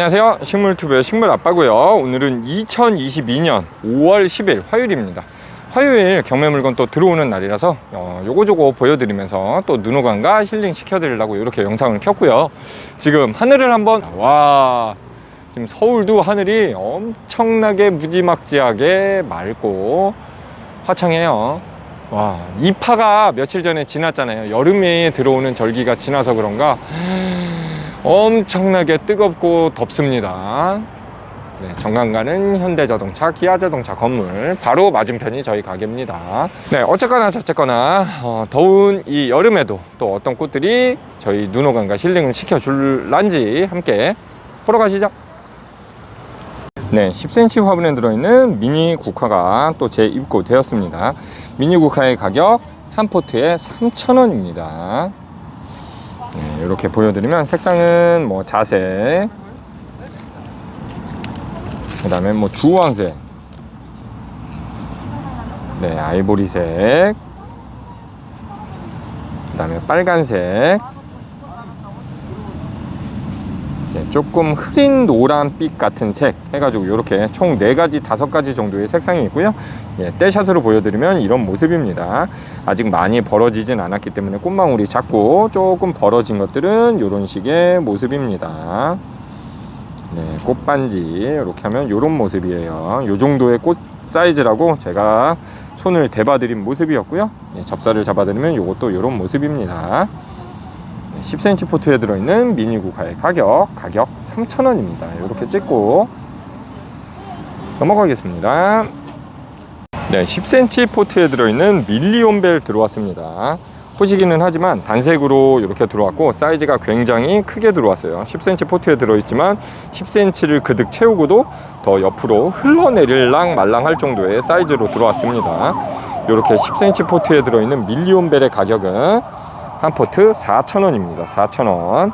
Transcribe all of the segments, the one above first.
안녕하세요. 식물튜브의 식물아빠고요. 오늘은 2022년 5월 10일 화요일입니다. 화요일 경매 물건 또 들어오는 날이라서 어, 요거저거 보여드리면서 또 눈호강과 힐링 시켜드리려고 이렇게 영상을 켰고요. 지금 하늘을 한번 와 지금 서울도 하늘이 엄청나게 무지막지하게 맑고 화창해요. 와 이파가 며칠 전에 지났잖아요. 여름에 들어오는 절기가 지나서 그런가 엄청나게 뜨겁고 덥습니다. 네, 정강가는 현대자동차, 기아자동차 건물 바로 맞은편이 저희 가게입니다. 네, 어쨌거나 저쨌거나 어, 더운 이 여름에도 또 어떤 꽃들이 저희 눈호강과 힐링을 시켜줄란지 함께 보러 가시죠. 네, 10cm 화분에 들어있는 미니 국화가 또 재입고 되었습니다. 미니 국화의 가격 한 포트에 3,000원입니다. 네, 이렇게 보여드리면 색상은 뭐 자색 그 다음에 뭐 주황색 네 아이보리색 그 다음에 빨간색 네, 조금 흐린 노란빛 같은 색 해가지고 이렇게 총 4가지 5가지 정도의 색상이 있고요. 예, 떼샷으로 보여드리면 이런 모습입니다. 아직 많이 벌어지진 않았기 때문에 꽃망울이 작고 조금 벌어진 것들은 이런 식의 모습입니다. 네, 꽃반지 이렇게 하면 이런 모습이에요. 이 정도의 꽃 사이즈라고 제가 손을 대봐드린 모습이었고요. 예, 접사를 잡아드리면 이것도 이런 모습입니다 10cm 포트에 들어있는 미니 국화의 가격 가격 3,000원입니다. 이렇게 찍고 넘어가겠습니다. 네 10cm 포트에 들어있는 밀리온 벨 들어왔습니다. 호시기는 하지만 단색으로 이렇게 들어왔고 사이즈가 굉장히 크게 들어왔어요. 10cm 포트에 들어있지만 10cm를 그득 채우고도 더 옆으로 흘러내릴랑 말랑 할 정도의 사이즈로 들어왔습니다. 이렇게 10cm 포트에 들어있는 밀리온 벨의 가격은 한 포트 4,000원입니다. 4,000원.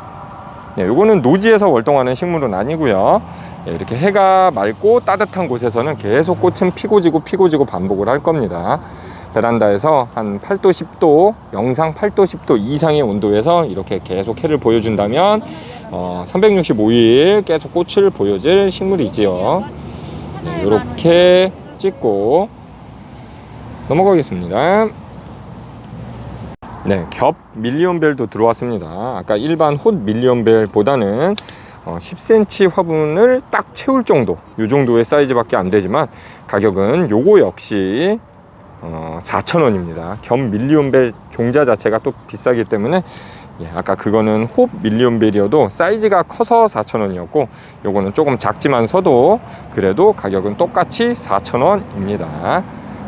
네, 요거는 노지에서 월동하는 식물은 아니고요. 네, 이렇게 해가 맑고 따뜻한 곳에서는 계속 꽃은 피고 지고 피고 지고 반복을 할 겁니다. 베란다에서 한 8도, 10도, 영상 8도, 10도 이상의 온도에서 이렇게 계속 해를 보여준다면 어, 365일 계속 꽃을 보여줄 식물이지요. 네, 이렇게 찍고 넘어가겠습니다. 네, 겹 밀리언벨도 들어왔습니다. 아까 일반 홑 밀리언벨보다는 어, 10cm 화분을 딱 채울 정도, 이 정도의 사이즈밖에 안 되지만 가격은 요거 역시 어, 4,000원입니다. 겹 밀리언벨 종자 자체가 또 비싸기 때문에 예, 아까 그거는 홉 밀리언벨이어도 사이즈가 커서 4,000원이었고 요거는 조금 작지만서도 그래도 가격은 똑같이 4,000원입니다.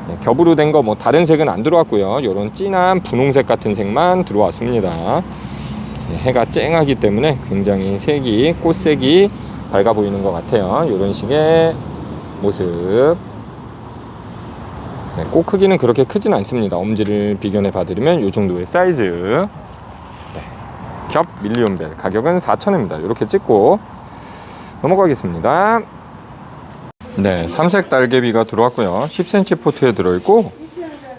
네, 겹으로 된 거 뭐 다른 색은 안 들어왔고요. 이런 진한 분홍색 같은 색만 들어왔습니다. 네, 해가 쨍하기 때문에 굉장히 색이 꽃색이 밝아 보이는 것 같아요. 이런 식의 모습. 네, 꽃 크기는 그렇게 크진 않습니다. 엄지를 비견해 봐드리면 이 정도의 사이즈. 네, 겹 밀리온벨 가격은 4,000원입니다. 이렇게 찍고 넘어가겠습니다. 네, 삼색 달개비가 들어왔고요. 10cm 포트에 들어있고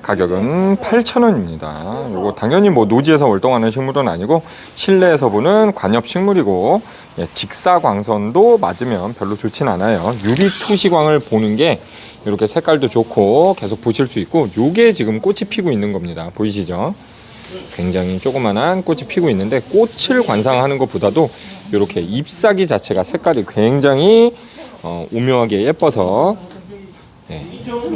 가격은 8,000원입니다. 이거 당연히 뭐 노지에서 월동하는 식물은 아니고 실내에서 보는 관엽 식물이고 예, 직사광선도 맞으면 별로 좋진 않아요. 유리 투시광을 보는 게 이렇게 색깔도 좋고 계속 보실 수 있고 요게 지금 꽃이 피고 있는 겁니다. 보이시죠? 굉장히 조그만한 꽃이 피고 있는데 꽃을 관상하는 것보다도 이렇게 잎사귀 자체가 색깔이 굉장히 어, 오묘하게 예뻐서 네,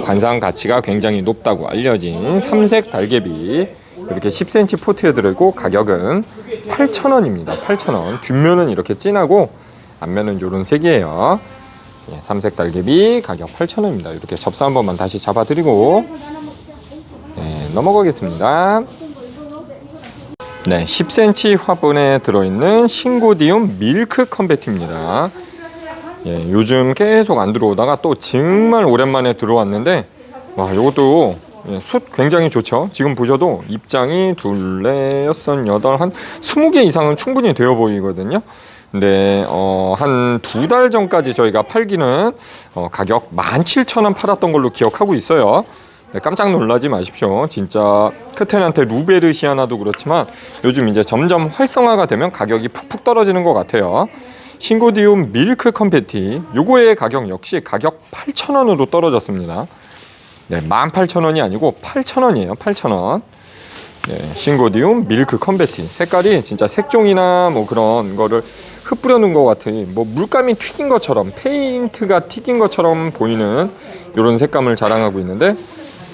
관상 가치가 굉장히 높다고 알려진 삼색 달개비 이렇게 10cm 포트에 들어있고 가격은 8,000원입니다. 8,000원. 뒷면은 이렇게 진하고 앞면은 이런 색이에요. 예, 삼색 달개비 가격 8,000원입니다. 이렇게 접사 한 번만 다시 잡아드리고 네, 넘어가겠습니다. 네, 10cm 화분에 들어있는 싱고디움 밀크 컨베티입니다. 예, 요즘 계속 안 들어오다가 또 정말 오랜만에 들어왔는데 와 이것도 예, 숯 굉장히 좋죠 지금 보셔도 입장이 둘레 여섯 여덟 한 스무 개 이상은 충분히 되어 보이거든요 근데 어, 한 두 달 전까지 저희가 팔기는 어, 가격 17,000원 팔았던 걸로 기억하고 있어요 네, 깜짝 놀라지 마십시오. 진짜 크테한테 루베르시아나도 그렇지만 요즘 이제 점점 활성화가 되면 가격이 푹푹 떨어지는 것 같아요. 싱고디움 밀크 컴패티 요거의 가격 역시 가격 8,000원으로 떨어졌습니다. 네, 18,000원이 아니고 8,000원이에요. 8,000원. 네, 싱고디움 밀크 컴패티 색깔이 진짜 색종이나 뭐 그런 거를 흩뿌려 놓은 것 같으니 뭐 물감이 튀긴 것처럼 페인트가 튀긴 것처럼 보이는 이런 색감을 자랑하고 있는데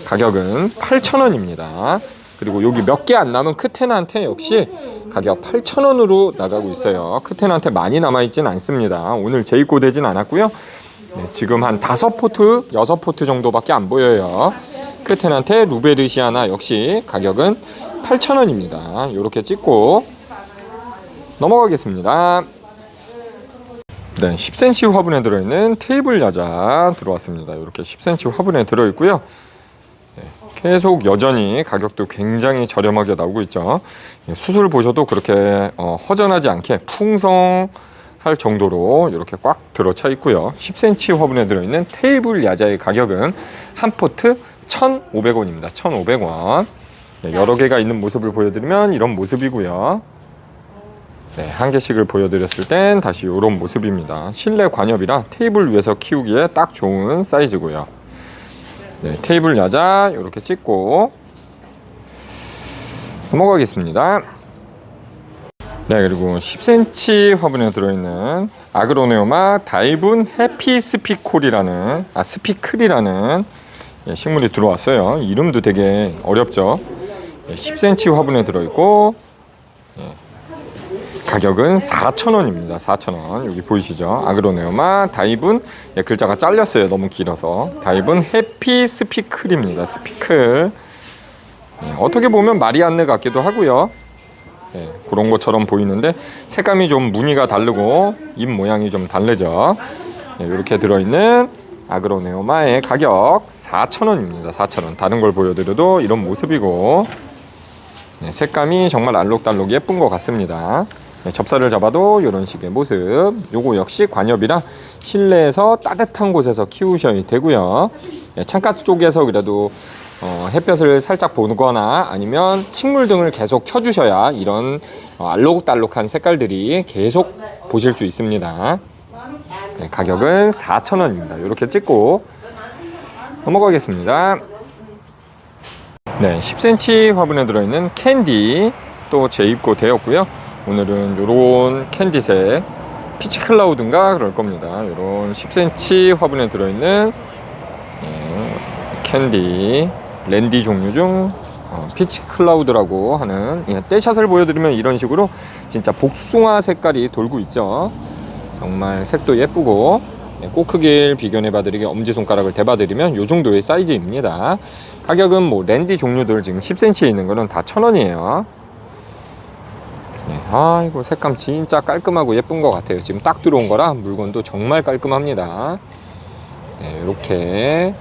가격은 8,000원입니다. 그리고 여기 몇 개 안 남은 크테나한테 역시 가격 8,000원으로 나가고 있어요. 크테나한테 많이 남아있진 않습니다. 오늘 재입고 되진 않았고요. 네, 지금 한 다섯 포트, 여섯 포트 정도밖에 안 보여요. 크테나한테 루베르시아나 역시 가격은 8,000원입니다. 이렇게 찍고 넘어가겠습니다. 네, 10cm 화분에 들어있는 테이블 야자 들어왔습니다. 이렇게 10cm 화분에 들어있고요. 네, 계속 여전히 가격도 굉장히 저렴하게 나오고 있죠. 예, 수술 보셔도 그렇게 어, 허전하지 않게 풍성할 정도로 이렇게 꽉 들어차 있고요. 10cm 화분에 들어있는 테이블 야자의 가격은 한 포트 1,500원입니다. 1,500원. 네, 여러 개가 있는 모습을 보여드리면 이런 모습이고요. 네, 한 개씩을 보여드렸을 땐 다시 이런 모습입니다. 실내 관엽이라 테이블 위에서 키우기에 딱 좋은 사이즈고요. 네, 테이블 야자 이렇게 찍고 넘어가겠습니다. 네, 그리고 10cm 화분에 들어있는 아그로네오마 다이분 해피 스피콜이라는 아 스피클이라는 예, 식물이 들어왔어요. 이름도 되게 어렵죠. 예, 10cm 화분에 들어있고 예, 가격은 4,000원입니다. 4,000원. 여기 보이시죠? 아그로네오마 다이분 예, 글자가 잘렸어요. 너무 길어서. 다이분 해피 스피클입니다. 스피클. 예, 어떻게 보면 마리안느 같기도 하고요. 예, 그런 것처럼 보이는데 색감이 좀 무늬가 다르고 잎 모양이 좀 다르죠. 예, 이렇게 들어있는 아그로네오마의 가격 4,000원입니다. 4,000원. 다른 걸 보여드려도 이런 모습이고 네, 색감이 정말 알록달록 예쁜 것 같습니다. 네, 접사를 잡아도 이런 식의 모습. 요거 역시 관엽이라 실내에서 따뜻한 곳에서 키우셔야 되고요. 네, 창가 쪽에서 그래도 어, 햇볕을 살짝 보거나 아니면 식물 등을 계속 켜주셔야 이런 어, 알록달록한 색깔들이 계속 보실 수 있습니다. 네, 가격은 4,000원입니다. 이렇게 찍고 넘어가겠습니다. 네, 10cm 화분에 들어있는 캔디 또 재입고 되었고요. 오늘은 요런 캔디색 피치 클라우드인가 그럴 겁니다. 요런 10cm 화분에 들어있는 예, 캔디 랜디 종류 중 어, 피치 클라우드라고 하는 예, 떼샷을 보여드리면 이런 식으로 진짜 복숭아 색깔이 돌고 있죠. 정말 색도 예쁘고 네, 꼭 크기를 비교해 봐드리게 엄지손가락을 대봐드리면 이 정도의 사이즈입니다. 가격은 뭐 랜디 종류들 지금 10cm에 있는 거는 다 1000원이에요. 네, 아이고 색감 진짜 깔끔하고 예쁜 것 같아요. 지금 딱 들어온 거라 물건도 정말 깔끔합니다. 네, 이렇게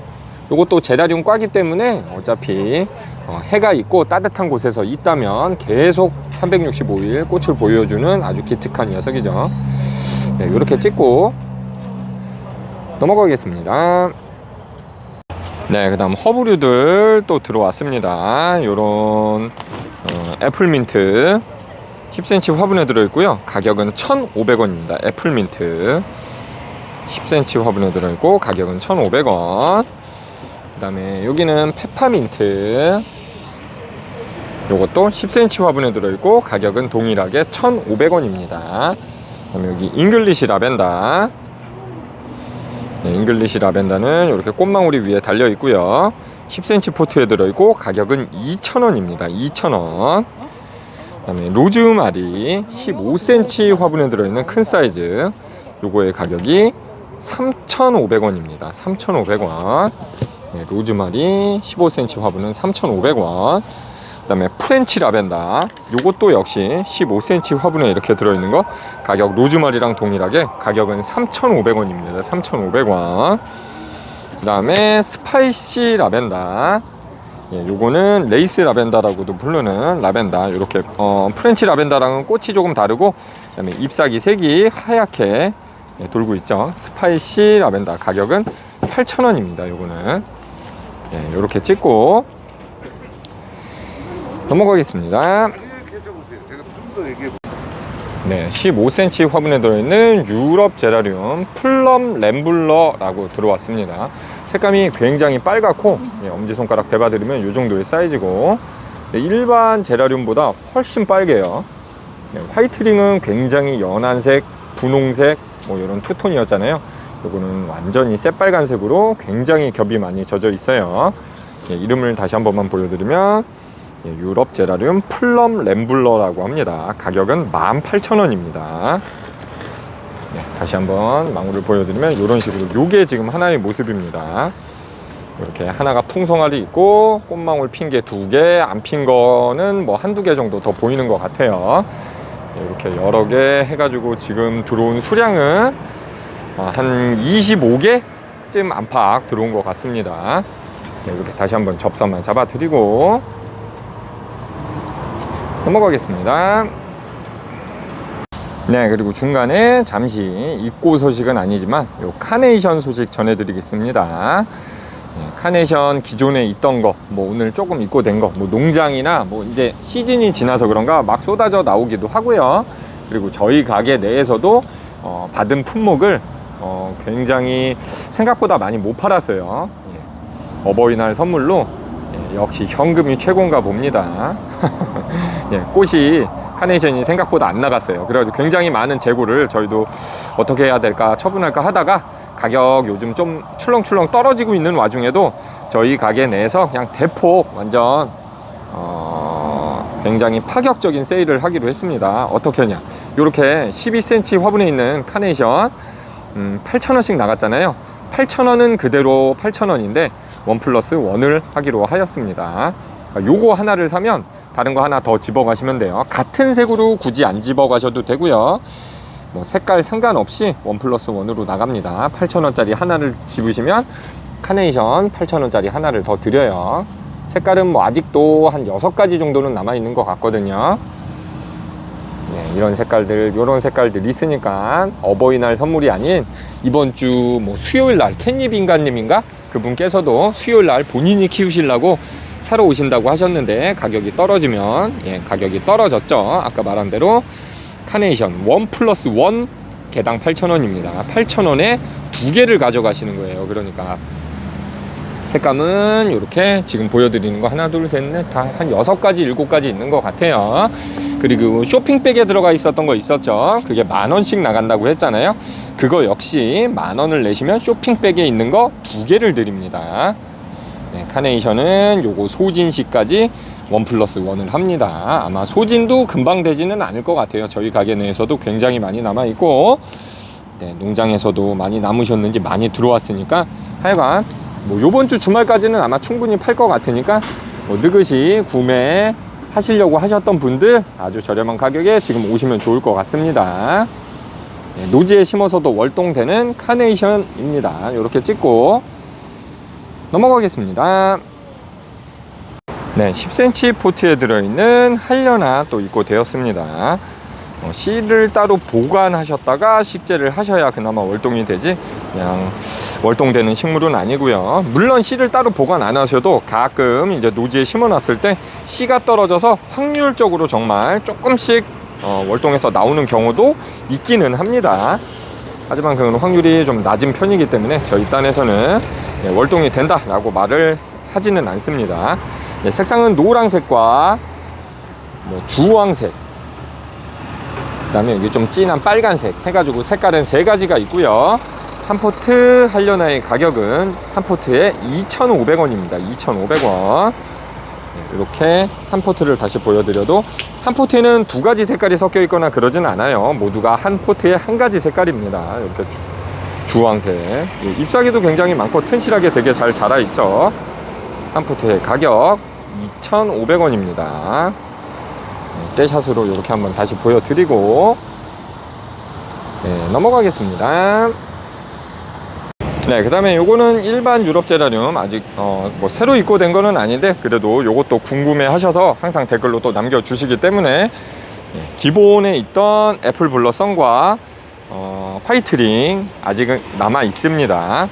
요것도 제다리움 꽉이기 때문에 어차피 어, 해가 있고 따뜻한 곳에서 있다면 계속 365일 꽃을 보여주는 아주 기특한 녀석이죠. 네, 이렇게 찍고 넘어가겠습니다. 네, 그 다음 허브류들 또 들어왔습니다. 요런 어, 애플민트 10cm 화분에 들어있고요. 가격은 1,500원입니다. 애플민트 10cm 화분에 들어있고 가격은 1,500원. 그 다음에 여기는 페퍼민트 요것도 10cm 화분에 들어있고 가격은 동일하게 1,500원입니다. 그다음에 여기 잉글리시 라벤더 네, 잉글리시 라벤더는 이렇게 꽃망울이 위에 달려 있고요. 10cm 포트에 들어있고 가격은 2,000원입니다. 2,000원. 그 다음에 로즈마리 15cm 화분에 들어있는 큰 사이즈. 요거의 가격이 3,500원입니다. 3,500원. 네, 로즈마리 15cm 화분은 3,500원. 그 다음에 프렌치 라벤더. 요것도 역시 15cm 화분에 이렇게 들어있는 거. 가격 로즈마리랑 동일하게 가격은 3,500원입니다. 3,500원. 그 다음에 스파이시 라벤더. 예, 요거는 레이스 라벤더라고도 부르는 라벤더. 이렇게 어, 프렌치 라벤더랑은 꽃이 조금 다르고 그다음에 잎사귀 색이 하얗게 예, 돌고 있죠. 스파이시 라벤더. 가격은 8,000원입니다 요거는 예, 요렇게 찍고 넘어가겠습니다. 네, 15cm 화분에 들어있는 유럽 제라리움 플럼 램블러라고 들어왔습니다. 색감이 굉장히 빨갛고 예, 엄지손가락 대봐드리면 이 정도의 사이즈고 네, 일반 제라리움보다 훨씬 빨개요. 네, 화이트링은 굉장히 연한색, 분홍색 뭐 이런 투톤이었잖아요. 요거는 완전히 새빨간색으로 굉장히 겹이 많이 젖어 있어요. 예, 이름을 다시 한 번만 보여드리면 예, 유럽 제라리움 플럼 램블러라고 합니다. 가격은 18,000원입니다. 네, 다시 한번 망울을 보여드리면 이런 식으로 요게 지금 하나의 모습입니다. 이렇게 하나가 풍성알이 있고 꽃망울 핀 게 두 개, 안 핀 거는 뭐 한두 개 정도 더 보이는 것 같아요. 네, 이렇게 여러 개 해가지고 지금 들어온 수량은 어, 한 25개쯤 안팎 들어온 것 같습니다. 네, 이렇게 다시 한번 접선만 잡아드리고 넘어가겠습니다. 네, 그리고 중간에 잠시 입고 소식은 아니지만 요 카네이션 소식 전해드리겠습니다. 네, 카네이션 기존에 있던 거, 뭐 오늘 조금 입고 된 거, 뭐 농장이나 뭐 이제 시즌이 지나서 그런가 막 쏟아져 나오기도 하고요. 그리고 저희 가게 내에서도 어, 받은 품목을 어, 굉장히 생각보다 많이 못 팔았어요. 예. 어버이날 선물로 예, 역시 현금이 최고인가 봅니다. 예, 꽃이 카네이션이 생각보다 안 나갔어요. 그래가지고 굉장히 많은 재고를 저희도 어떻게 해야 될까 처분할까 하다가 가격 요즘 좀 출렁출렁 떨어지고 있는 와중에도 저희 가게 내에서 그냥 대폭 완전 어, 굉장히 파격적인 세일을 하기로 했습니다. 어떻게 하냐? 이렇게 12cm 화분에 있는 카네이션 음, 8,000원씩 나갔잖아요. 8,000원은 그대로 8,000원인데 원 플러스 원을 하기로 하였습니다. 요거 하나를 사면 다른 거 하나 더 집어 가시면 돼요. 같은 색으로 굳이 안 집어 가셔도 되고요. 뭐 색깔 상관없이 원 플러스 원으로 나갑니다. 8,000원짜리 하나를 집으시면 카네이션 8,000원짜리 하나를 더 드려요. 색깔은 뭐 아직도 한 6가지 정도는 남아 있는 것 같거든요. 네, 이런 색깔들, 이런 색깔들 있으니까 어버이날 선물이 아닌 이번 주 뭐 수요일 날 캣닙 인간님인가 그분께서도 수요일 날 본인이 키우시려고 사러 오신다고 하셨는데 가격이 떨어지면 예, 가격이 떨어졌죠. 아까 말한 대로 카네이션 원 플러스 원 개당 8,000원입니다. 8,000원에 두 개를 가져가시는 거예요. 그러니까 색감은 이렇게 지금 보여드리는 거 하나 둘 셋 넷 다 한 여섯 가지 일곱 가지 있는 것 같아요. 그리고 쇼핑백에 들어가 있었던 거 있었죠. 그게 만 원씩 나간다고 했잖아요. 그거 역시 만 원을 내시면 쇼핑백에 있는 거 두 개를 드립니다. 네, 카네이션은 요거 소진 시까지 원 플러스 원을 합니다. 아마 소진도 금방 되지는 않을 것 같아요. 저희 가게 내에서도 굉장히 많이 남아 있고 네, 농장에서도 많이 남으셨는지 많이 들어왔으니까 하여간 뭐 요번 주 주말까지는 아마 충분히 팔 것 같으니까 뭐 느긋이 구매 하시려고 하셨던 분들 아주 저렴한 가격에 지금 오시면 좋을 것 같습니다. 네, 노지에 심어서도 월동되는 카네이션입니다. 이렇게 찍고 넘어가겠습니다. 네, 10cm 포트에 들어있는 한려나 또 입고 되었습니다. 어, 씨를 따로 보관하셨다가 식재를 하셔야 그나마 월동이 되지 그냥 월동되는 식물은 아니고요. 물론 씨를 따로 보관 안 하셔도 가끔 이제 노지에 심어놨을 때 씨가 떨어져서 확률적으로 정말 조금씩 어, 월동해서 나오는 경우도 있기는 합니다. 하지만 그건 확률이 좀 낮은 편이기 때문에 저희 딴에서는 네, 월동이 된다 라고 말을 하지는 않습니다. 네, 색상은 노란색과 뭐 주황색, 그 다음에 여기 좀 진한 빨간색 해가지고 색깔은 세 가지가 있고요. 한 포트 한려나의 가격은 한 포트에 2,500원입니다. 2,500원. 네, 이렇게 한 포트를 다시 보여드려도 한 포트에는 두 가지 색깔이 섞여 있거나 그러진 않아요. 모두가 한 포트에 한 가지 색깔입니다. 이렇게 주, 주황색. 예, 잎사귀도 굉장히 많고 튼실하게 되게 잘 자라 있죠. 한 포트의 가격 2,500원입니다. 떼샷으로 이렇게 한번 다시 보여드리고 네, 넘어가겠습니다. 네, 그 다음에 요거는 일반 유럽 제라늄 아직 어, 뭐 새로 입고된 거는 아닌데 그래도 요것도 궁금해 하셔서 항상 댓글로 또 남겨주시기 때문에 예, 기본에 있던 애플 블러썸과 어, 화이트링 아직은 남아 있습니다.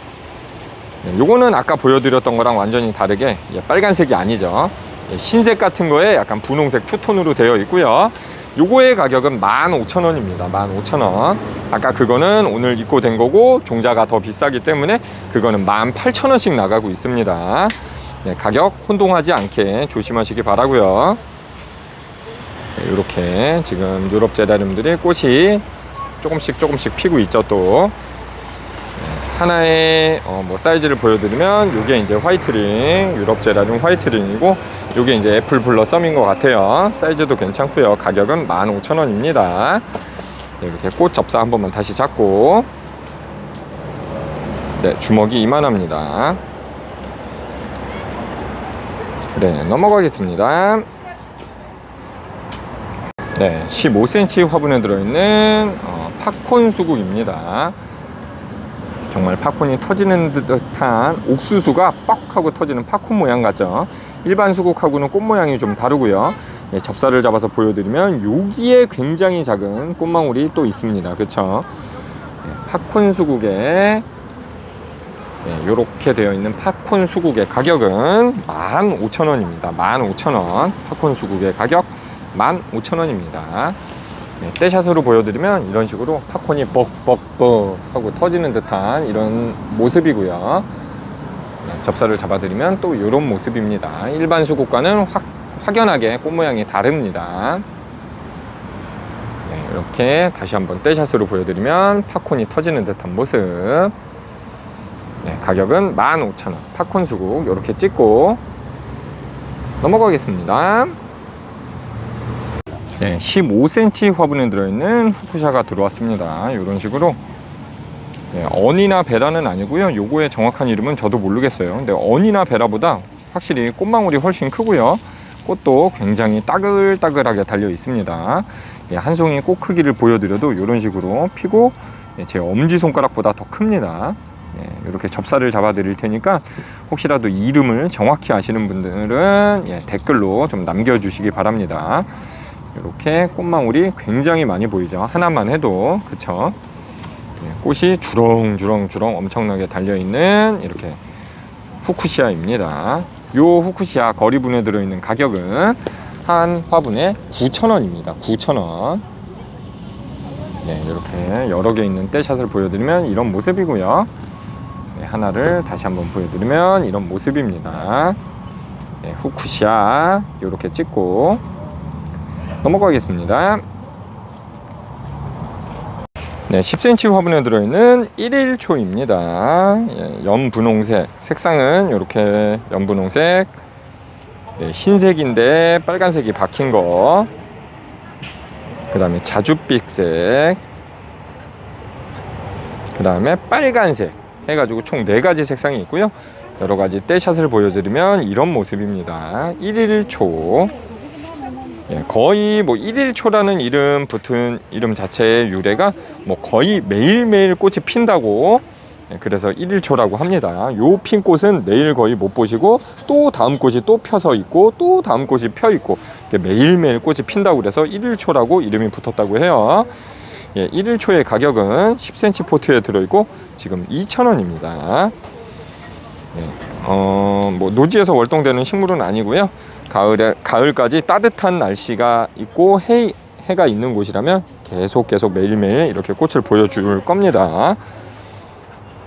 네, 요거는 아까 보여드렸던 거랑 완전히 다르게 예, 빨간색이 아니죠. 예, 흰색 같은 거에 약간 분홍색 투톤으로 되어 있고요. 요거의 가격은 15,000원입니다. 15,000원. 아까 그거는 오늘 입고 된 거고 종자가 더 비싸기 때문에 그거는 18,000원씩 나가고 있습니다. 네, 가격 혼동하지 않게 조심하시기 바라고요. 네, 이렇게 지금 유럽 제다름들이 꽃이 조금씩 조금씩 피고 있죠 또 네, 하나의 어, 뭐 사이즈를 보여드리면 이게 이제 화이트링 유럽 제라늄 화이트링이고 이게 이제 애플 블러 썸인 것 같아요. 사이즈도 괜찮고요. 가격은 15,000원입니다. 네, 이렇게 꽃 접사 한 번만 다시 잡고. 네 주먹이 이만합니다. 네 넘어가겠습니다. 네 15cm 화분에 들어있는 어, 팝콘 수국입니다 정말 팝콘이 터지는 듯한 옥수수가 뻑 하고 터지는 팝콘 모양 같죠? 일반 수국하고는 꽃 모양이 좀 다르고요. 예, 접사를 잡아서 보여드리면 여기에 굉장히 작은 꽃망울이 또 있습니다. 그쵸? 예, 팝콘 수국에 이렇게 되어 있는 팝콘 수국의 가격은 15,000원입니다. 15,000원. 팝콘 수국의 가격 15,000원입니다. 네, 떼샷으로 보여드리면 이런 식으로 팝콘이 뻑뻑뻑 하고 터지는 듯한 이런 모습이고요. 네, 접사를 잡아드리면 또 이런 모습입니다. 일반 수국과는 확, 확연하게 꽃 모양이 다릅니다. 네, 이렇게 다시 한번 떼샷으로 보여드리면 팝콘이 터지는 듯한 모습. 네, 가격은 15,000원. 팝콘 수국 이렇게 찍고 넘어가겠습니다 네, 15cm 화분에 들어있는 후쿠샤가 들어왔습니다. 이런 식으로 네, 언이나 베라는 아니고요. 요거의 정확한 이름은 저도 모르겠어요. 근데 언이나 베라보다 확실히 꽃망울이 훨씬 크고요. 꽃도 굉장히 따글따글하게 달려 있습니다. 예, 한 송이 꽃 크기를 보여드려도 이런 식으로 피고 예, 제 엄지 손가락보다 더 큽니다. 예, 이렇게 접사를 잡아 드릴 테니까 혹시라도 이름을 정확히 아시는 분들은 예, 댓글로 좀 남겨주시기 바랍니다. 이렇게 꽃망울이 굉장히 많이 보이죠. 하나만 해도 그쵸? 네, 꽃이 주렁주렁주렁 엄청나게 달려있는 이렇게 후쿠시아입니다. 요 후쿠시아 거리분에 들어있는 가격은 한 화분에 9,000원입니다. 9,000원. 네, 이렇게 여러 개 있는 떼샷을 보여드리면 이런 모습이고요. 네, 하나를 다시 한번 보여드리면 이런 모습입니다. 네, 후쿠시아 이렇게 찍고 넘어가겠습니다. 네, 10cm 화분에 들어있는 1일초입니다. 예, 연분홍색. 색상은 이렇게 연분홍색. 네, 흰색인데 빨간색이 박힌 거. 그 다음에 자줏빛색. 그 다음에 빨간색. 해가지고 총 4가지 색상이 있고요. 여러 가지 떼샷을 보여드리면 이런 모습입니다. 1일초. 예, 거의 뭐 1일초라는 이름 붙은 이름 자체의 유래가 뭐 거의 매일매일 꽃이 핀다고 예, 그래서 1일초라고 합니다. 요 핀 꽃은 내일 거의 못 보시고 또 다음 꽃이 또 펴서 있고 또 다음 꽃이 펴 있고 매일매일 꽃이 핀다고 그래서 1일초라고 이름이 붙었다고 해요. 예, 1일초의 가격은 10cm 포트에 들어있고 지금 2,000원입니다. 예, 어, 뭐 노지에서 월동되는 식물은 아니고요. 가을에 가을까지 따뜻한 날씨가 있고 해 해가 있는 곳이라면 계속 계속 매일매일 이렇게 꽃을 보여줄 겁니다.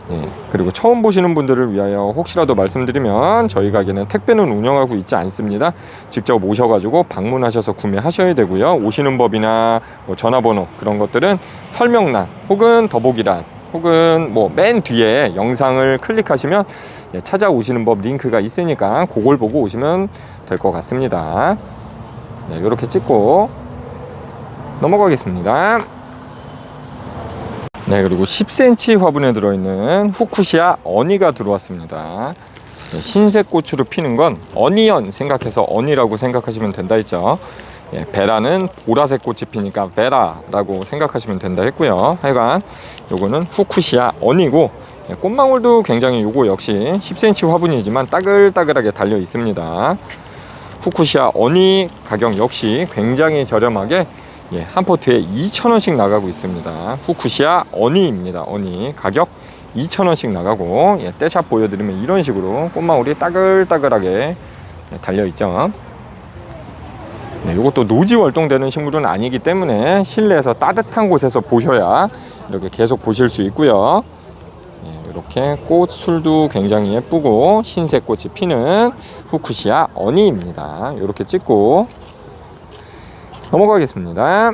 네, 그리고 처음 보시는 분들을 위하여 혹시라도 말씀드리면 저희 가게는 택배는 운영하고 있지 않습니다. 직접 오셔가지고 방문하셔서 구매하셔야 되고요. 오시는 법이나 뭐 전화번호 그런 것들은 설명란 혹은 더보기란 혹은 뭐 맨 뒤에 영상을 클릭하시면 예, 찾아오시는 법 링크가 있으니까 그걸 보고 오시면 될 것 같습니다. 네, 이렇게 찍고 넘어가겠습니다. 네, 그리고 10cm 화분에 들어있는 후쿠시아 어니가 들어왔습니다. 네, 흰색 꽃으로 피는 건 어니언 생각해서 어니라고 생각하시면 된다 했죠. 예, 베라는 보라색 꽃이 피니까 베라라고 생각하시면 된다 했고요. 하여간 요거는 후쿠시아 어니고 예, 꽃망울도 굉장히 요거 역시 10cm 화분이지만 따글따글하게 달려 있습니다. 후쿠시아 어니 가격 역시 굉장히 저렴하게 예, 한 포트에 2,000원씩 나가고 있습니다. 후쿠시아 어니입니다. 어니 가격 2,000원씩 나가고 예, 떼샷 보여드리면 이런 식으로 꽃망울이 따글따글하게 예, 달려 있죠. 네, 이것도 노지 월동되는 식물은 아니기 때문에 실내에서 따뜻한 곳에서 보셔야 이렇게 계속 보실 수 있고요. 예, 이렇게 꽃술도 굉장히 예쁘고 흰색 꽃이 피는 후쿠시아 어니입니다. 이렇게 찍고 넘어가겠습니다.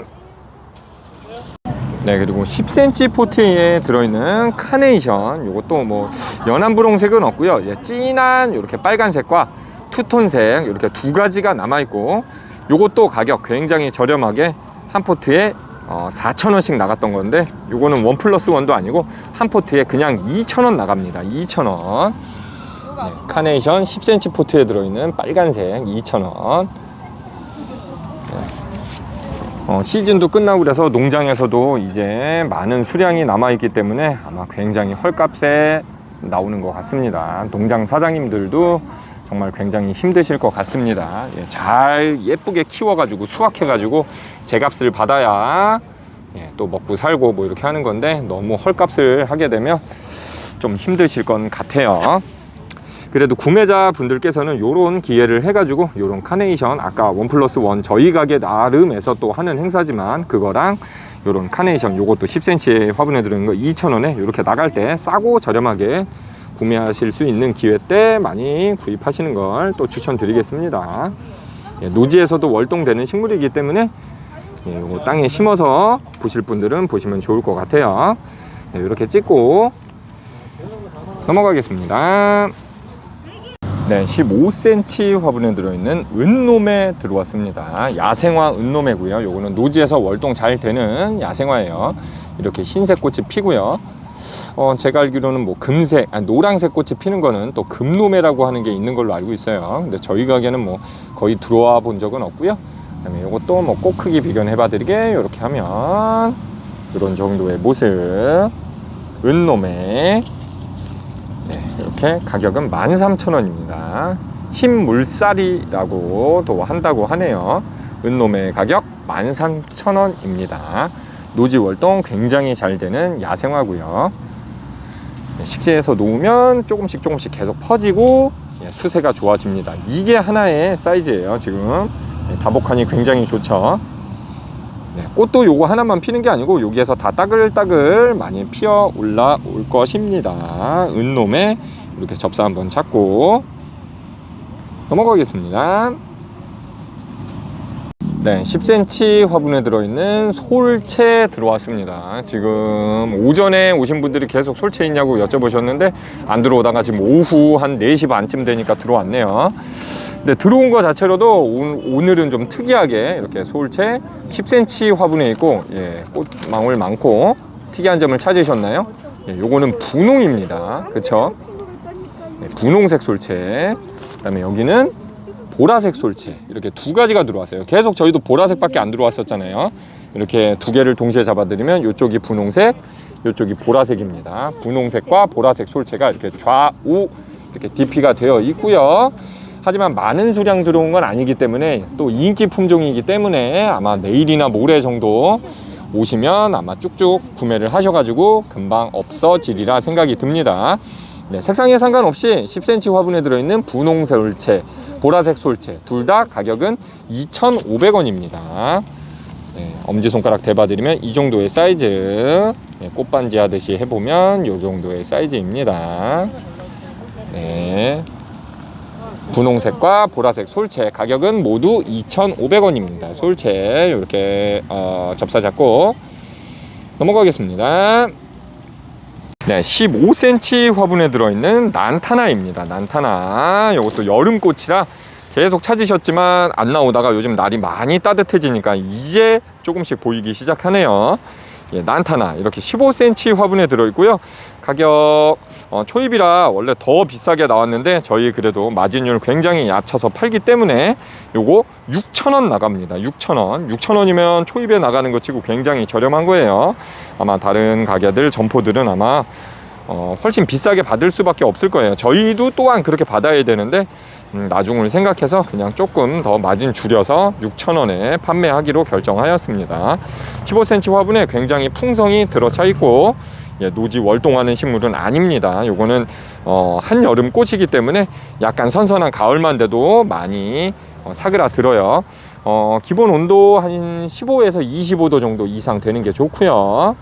네, 그리고 10cm 포트에 들어있는 카네이션. 이것도 뭐 연한 분홍색은 없고요. 예, 진한 이렇게 빨간색과 투톤색 이렇게 두 가지가 남아 있고, 이것도 가격 굉장히 저렴하게 한 포트에 어, 4,000원씩 나갔던 건데, 이거는 원 플러스 원도 아니고 한 포트에 그냥 2,000원 나갑니다. 2,000원. 네, 카네이션 10cm 포트에 들어있는 빨간색 2,000원. 어, 시즌도 끝나고 그래서 농장에서도 이제 많은 수량이 남아있기 때문에 아마 굉장히 헐값에 나오는 것 같습니다. 농장 사장님들도 정말 굉장히 힘드실 것 같습니다. 예, 잘 예쁘게 키워가지고 수확해가지고 제값을 받아야 예, 또 먹고 살고 뭐 이렇게 하는 건데 너무 헐값을 하게 되면 좀 힘드실 것 같아요. 그래도 구매자 분들께서는 요런 기회를 해가지고 요런 카네이션 아까 원 플러스 원 저희 가게 나름에서 또 하는 행사지만 그거랑 요런 카네이션 요것도 10cm의 화분에 들어있는 거 2,000원에 이렇게 나갈 때 싸고 저렴하게 구매하실 수 있는 기회 때 많이 구입하시는 걸 또 추천드리겠습니다. 예, 노지에서도 월동되는 식물이기 때문에 예, 요거 땅에 심어서 보실 분들은 보시면 좋을 것 같아요. 네, 이렇게 찍고 넘어가겠습니다. 네, 15cm 화분에 들어있는 은놈에 들어왔습니다. 야생화 은놈이고요. 요거는 노지에서 월동 잘 되는 야생화예요. 이렇게 흰색 꽃이 피고요. 어, 제가 알기로는 뭐 금색, 아니, 노란색 꽃이 피는 거는 또 금놈해라고 하는 게 있는 걸로 알고 있어요. 근데 저희 가게는 뭐 거의 들어와 본 적은 없고요. 그다음에 요것도 뭐 꽃 크기 비교해 봐드리게 이렇게 하면 이런 정도의 모습 은놈에 네, 이렇게 가격은 13,000원입니다. 흰 물살이라고도 한다고 하네요. 은놈의 가격 13,000원입니다. 노지 월동 굉장히 잘 되는 야생화고요. 네, 식재해서 놓으면 조금씩 조금씩 계속 퍼지고 예, 수세가 좋아집니다. 이게 하나의 사이즈예요. 지금 네, 다복하니 굉장히 좋죠. 네, 꽃도 요거 하나만 피는 게 아니고 여기에서 다 따글따글 많이 피어 올라올 것입니다. 은놈에 이렇게 접사 한번 잡고 넘어가겠습니다. 네, 10cm 화분에 들어있는 솔채 들어왔습니다. 지금 오전에 오신 분들이 계속 솔채 있냐고 여쭤보셨는데 안 들어오다가 지금 오후 한 4시 반쯤 되니까 들어왔네요. 근데 들어온 거 자체로도 오- 오늘은 좀 특이하게 이렇게 솔채 10cm 화분에 있고 예, 꽃망울 많고 특이한 점을 찾으셨나요? 예, 요거는 분홍입니다. 그쵸? 네, 분홍색 솔채. 그 다음에 여기는 보라색 솔채 이렇게 두 가지가 들어왔어요. 계속 저희도 보라색밖에 안 들어왔었잖아요. 이렇게 두 개를 동시에 잡아드리면 이쪽이 분홍색, 이쪽이 보라색입니다. 분홍색과 보라색 솔채가 이렇게 좌우 이렇게 DP가 되어 있고요. 하지만 많은 수량 들어온 건 아니기 때문에 또 인기 품종이기 때문에 아마 내일이나 모레 정도 오시면 아마 쭉쭉 구매를 하셔가지고 금방 없어지리라 생각이 듭니다. 네, 색상에 상관없이 10cm 화분에 들어있는 분홍 솔채, 보라색 솔채 둘 다 가격은 2,500원입니다. 네, 엄지손가락 대봐드리면 이 정도의 사이즈 네, 꽃반지 하듯이 해보면 이 정도의 사이즈입니다. 네. 분홍색과 보라색 솔채 가격은 모두 2,500원입니다. 솔채 이렇게 어, 접사 잡고 넘어가겠습니다. 네, 15cm 화분에 들어있는 난타나입니다. 난타나. 이것도 여름꽃이라 계속 찾으셨지만 안 나오다가 요즘 날이 많이 따뜻해지니까 이제 조금씩 보이기 시작하네요. 예, 난타나 이렇게 15cm 화분에 들어있고요. 가격 어, 초입이라 원래 더 비싸게 나왔는데 저희 그래도 마진율 굉장히 얕춰서 팔기 때문에 요거 6,000원 나갑니다. 6,000원. 6,000원이면 초입에 나가는 것 치고 굉장히 저렴한 거예요. 아마 다른 가게들 점포들은 아마 어, 훨씬 비싸게 받을 수밖에 없을 거예요. 저희도 또한 그렇게 받아야 되는데 음, 나중을 생각해서 그냥 조금 더 마진 줄여서 6,000원에 판매하기로 결정하였습니다. 15cm 화분에 굉장히 풍성이 들어차 있고 예, 노지 월동하는 식물은 아닙니다. 요거는 어, 한여름 꽃이기 때문에 약간 선선한 가을만 돼도 많이 어, 사그라 들어요. 어, 기본 온도 한 15에서 25도 정도 이상 되는 게 좋고요.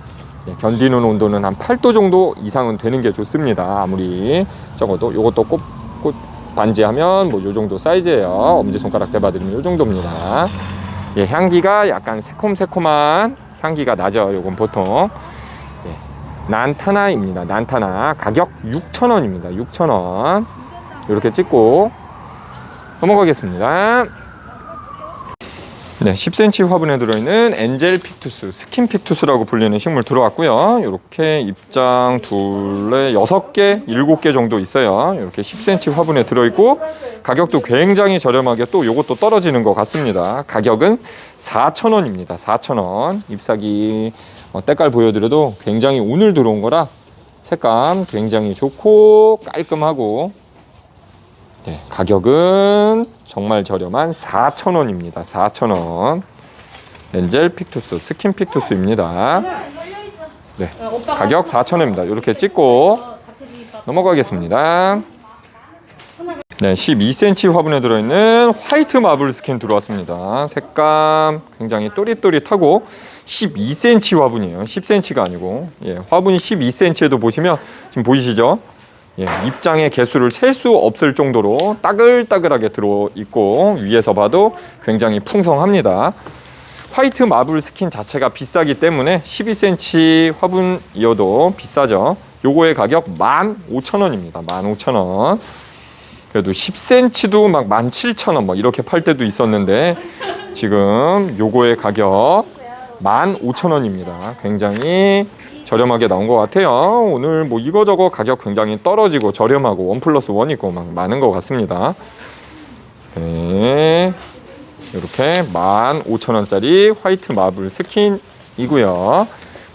네, 견디는 온도는 한 8도 정도 이상은 되는 게 좋습니다. 아무리 적어도 요것도 꽃, 꽃 반지하면 뭐 요 정도 사이즈예요. 엄지 손가락 대봐드리면 요 정도입니다. 예, 향기가 약간 새콤새콤한 향기가 나죠. 요건 보통 예, 난타나입니다. 난타나 가격 6,000원입니다. 6,000원 이렇게 찍고 넘어가겠습니다. 네, 10cm 화분에 들어있는 엔젤 픽투스, 스킨 픽투스라고 불리는 식물 들어왔고요. 이렇게 입장 둘에 여섯 개, 일곱 개 정도 있어요. 이렇게 10cm 화분에 들어있고 가격도 굉장히 저렴하게 또 요것도 떨어지는 것 같습니다. 가격은 4,000원입니다. 4,000원. 잎사귀 어, 때깔 보여드려도 굉장히 오늘 들어온 거라 색감 굉장히 좋고 깔끔하고 네, 가격은 정말 저렴한 4,000원입니다. 4,000원. 엔젤 픽투스, 스킨 픽투스입니다. 네, 가격 4,000원입니다. 이렇게 찍고 넘어가겠습니다. 네, 12cm 화분에 들어있는 화이트 마블 스킨 들어왔습니다. 색감 굉장히 또릿또릿하고 12cm 화분이에요. 10cm가 아니고 예, 화분이 12cm에도 보시면 지금 보이시죠? 예, 입장의 개수를 셀 수 없을 정도로 따글따글하게 들어 있고 위에서 봐도 굉장히 풍성합니다. 화이트 마블 스킨 자체가 비싸기 때문에 12cm 화분이어도 비싸죠. 요거의 가격 15,000원입니다. 15,000원. 그래도 10cm도 막 17,000원 뭐 이렇게 팔 때도 있었는데 지금 요거의 가격 15,000원입니다. 굉장히 저렴하게 나온 것 같아요. 오늘 뭐 이거저거 가격 굉장히 떨어지고 저렴하고 원 플러스 원이고 막 많은 것 같습니다. 네. 이렇게 15,000원짜리 화이트 마블 스킨이고요.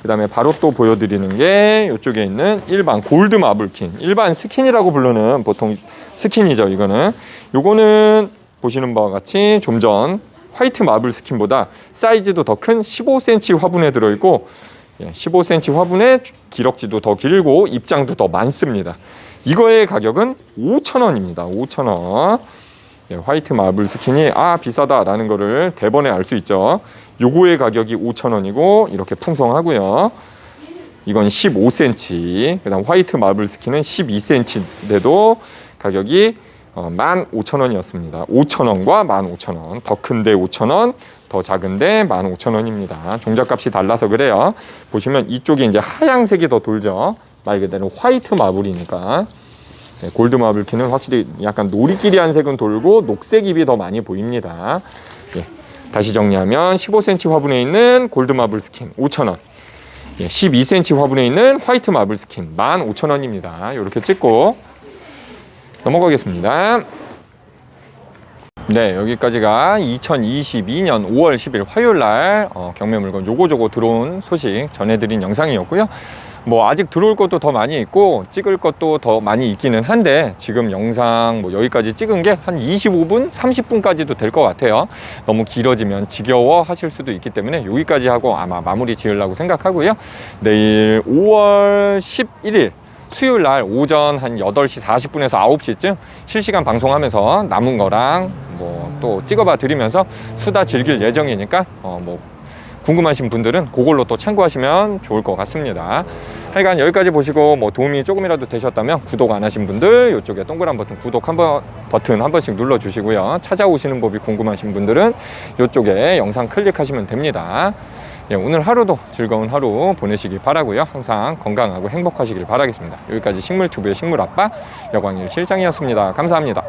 그 다음에 바로 또 보여드리는 게 이쪽에 있는 일반 골드 마블킨. 일반 스킨이라고 부르는 보통 스킨이죠. 이거는. 요거는 보시는 바와 같이 좀 전 화이트 마블 스킨보다 사이즈도 더 큰 15cm 화분에 들어있고 15cm 화분에 기럭지도 더 길고 입장도 더 많습니다. 이거의 가격은 5,000원입니다. 5,000원. 예, 화이트 마블 스킨이 아 비싸다라는 거를 대번에 알 수 있죠. 요거의 가격이 5,000원이고 이렇게 풍성하고요. 이건 15cm. 그다음 화이트 마블 스킨은 12cm인데도 가격이 어, 15,000원이었습니다. 5,000원과 15,000원. 더 큰데 5,000원, 더 작은데 15,000원입니다. 종잣값이 달라서 그래요. 보시면 이쪽에 이제 하얀색이 더 돌죠. 말 그대로 화이트 마블이니까. 네, 골드 마블 키는 확실히 약간 노리끼리한 색은 돌고 녹색 잎이 더 많이 보입니다. 예, 다시 정리하면 15cm 화분에 있는 골드 마블 스킨 5,000원. 예, 12cm 화분에 있는 화이트 마블 스킨 15,000원입니다. 이렇게 찍고 넘어가겠습니다. 네, 여기까지가 2022년 5월 10일 화요일 날 어, 경매 물건 요거저거 들어온 소식 전해드린 영상이었고요. 뭐 아직 들어올 것도 더 많이 있고 찍을 것도 더 많이 있기는 한데 지금 영상 뭐 여기까지 찍은 게 한 25분, 30분까지도 될 것 같아요. 너무 길어지면 지겨워 하실 수도 있기 때문에 여기까지 하고 아마 마무리 지으려고 생각하고요. 내일 5월 11일 수요일 날 오전 한 8시 40분에서 9시쯤 실시간 방송하면서 남은 거랑 뭐 또 찍어봐 드리면서 수다 즐길 예정이니까 어 뭐 궁금하신 분들은 그걸로 또 참고하시면 좋을 것 같습니다. 하여간 여기까지 보시고 뭐 도움이 조금이라도 되셨다면 구독 안 하신 분들 이쪽에 동그란 버튼 구독 한번 버튼 한 번씩 눌러 주시고요. 찾아오시는 법이 궁금하신 분들은 이쪽에 영상 클릭하시면 됩니다. 예, 오늘 하루도 즐거운 하루 보내시길 바라고요. 항상 건강하고 행복하시길 바라겠습니다. 여기까지 식물튜브의 식물아빠 여광일 실장이었습니다. 감사합니다.